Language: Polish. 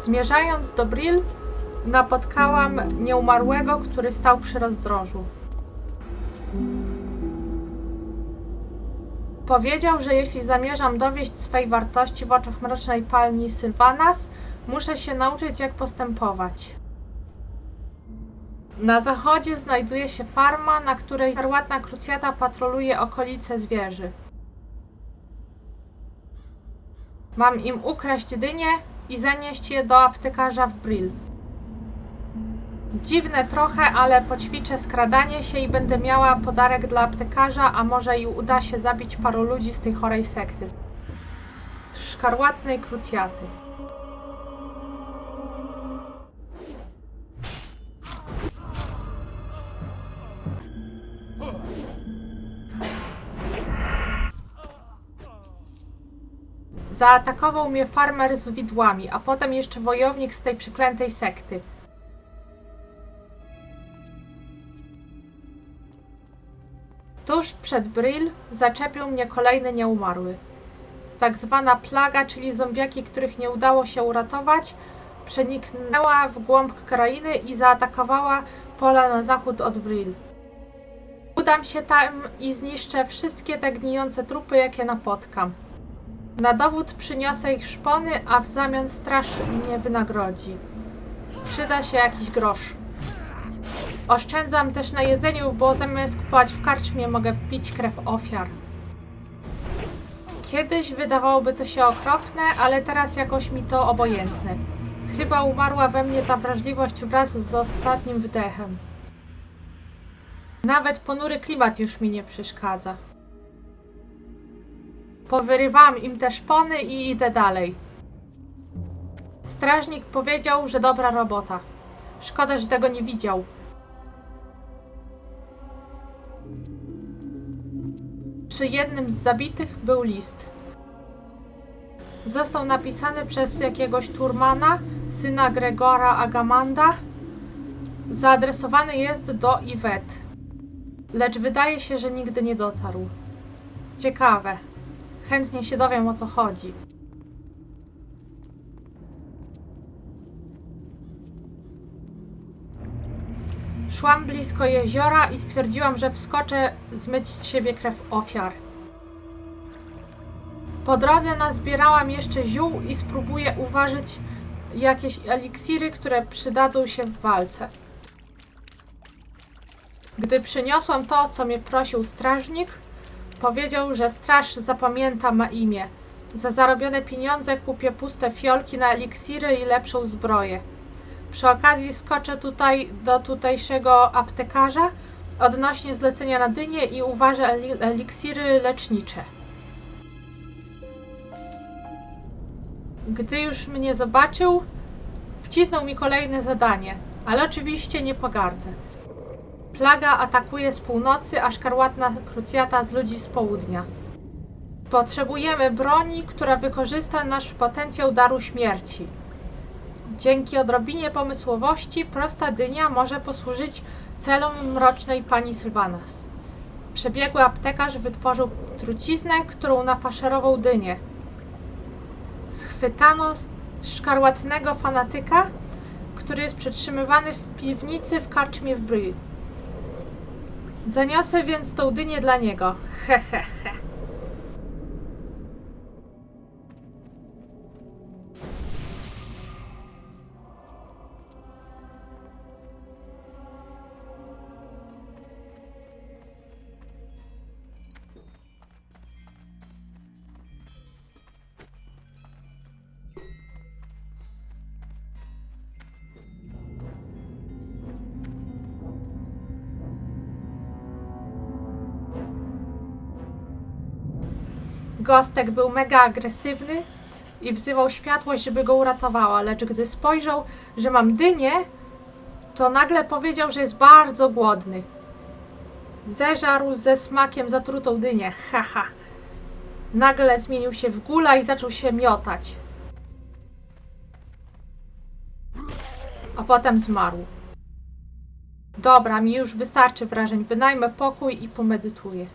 Zmierzając do Brill, napotkałam nieumarłego, który stał przy rozdrożu. Powiedział, że jeśli zamierzam dowieść swej wartości w oczach mrocznej palni Sylvanas, muszę się nauczyć, jak postępować. Na zachodzie znajduje się farma, na której arłatna krucjata patroluje okolice zwierzy. Mam im ukraść dynie i zanieść je do aptekarza w Brill. Dziwne trochę, ale poćwiczę skradanie się i będę miała podarek dla aptekarza, a może i uda się zabić paru ludzi z tej chorej sekty. Szkarłatnej krucjaty. Zaatakował mnie farmer z widłami, a potem jeszcze wojownik z tej przeklętej sekty. Tuż przed Brill zaczepił mnie kolejny nieumarły. Tak zwana plaga, czyli zombiaki, których nie udało się uratować, przeniknęła w głąb krainy i zaatakowała pola na zachód od Brill. Udam się tam i zniszczę wszystkie te gnijące trupy, jakie napotkam. Na dowód przyniosę ich szpony, a w zamian straż mnie wynagrodzi. Przyda się jakiś grosz. Oszczędzam też na jedzeniu, bo zamiast kupować w karczmie mogę pić krew ofiar. Kiedyś wydawałoby to się okropne, ale teraz jakoś mi to obojętne. Chyba umarła we mnie ta wrażliwość wraz z ostatnim wdechem. Nawet ponury klimat już mi nie przeszkadza. Powyrywałam im te szpony i idę dalej. Strażnik powiedział, że dobra robota. Szkoda, że tego nie widział. Przy jednym z zabitych był list. Został napisany przez jakiegoś Turmana, syna Gregora Agamanda. Zaadresowany jest do Iwet. Lecz wydaje się, że nigdy nie dotarł. Ciekawe. Chętnie się dowiem o co chodzi. Szłam blisko jeziora i stwierdziłam, że wskoczę zmyć z siebie krew ofiar. Po drodze nazbierałam jeszcze ziół i spróbuję uważać jakieś eliksiry, które przydadzą się w walce. Gdy przyniosłam to, co mnie prosił strażnik, powiedział, że straż zapamięta ma imię. Za zarobione pieniądze kupię puste fiolki na eliksiry i lepszą zbroję. Przy okazji skoczę tutaj do tutejszego aptekarza odnośnie zlecenia na dynię i uważę eli- eliksiry lecznicze. Gdy już mnie zobaczył, wcisnął mi kolejne zadanie, ale oczywiście nie pogardzę. Plaga atakuje z północy, a szkarłatna krucjata z ludzi z południa. Potrzebujemy broni, która wykorzysta nasz potencjał daru śmierci. Dzięki odrobinie pomysłowości prosta dynia może posłużyć celom mrocznej pani Sylvanas. Przebiegły aptekarz wytworzył truciznę, którą nafaszerował dynię. Schwytano szkarłatnego fanatyka, który jest przetrzymywany w piwnicy w karczmie w Brill. Zaniosę więc tą dynię dla niego. He, he, he. Gostek był mega agresywny i wzywał światłość, żeby go uratowała, lecz gdy spojrzał, że mam dynię, to nagle powiedział, że jest bardzo głodny. Zeżarł ze smakiem zatrutą dynię. Haha. Nagle zmienił się w gula i zaczął się miotać. A potem zmarł. Dobra, mi już wystarczy wrażeń. Wynajmę pokój i pomedytuję.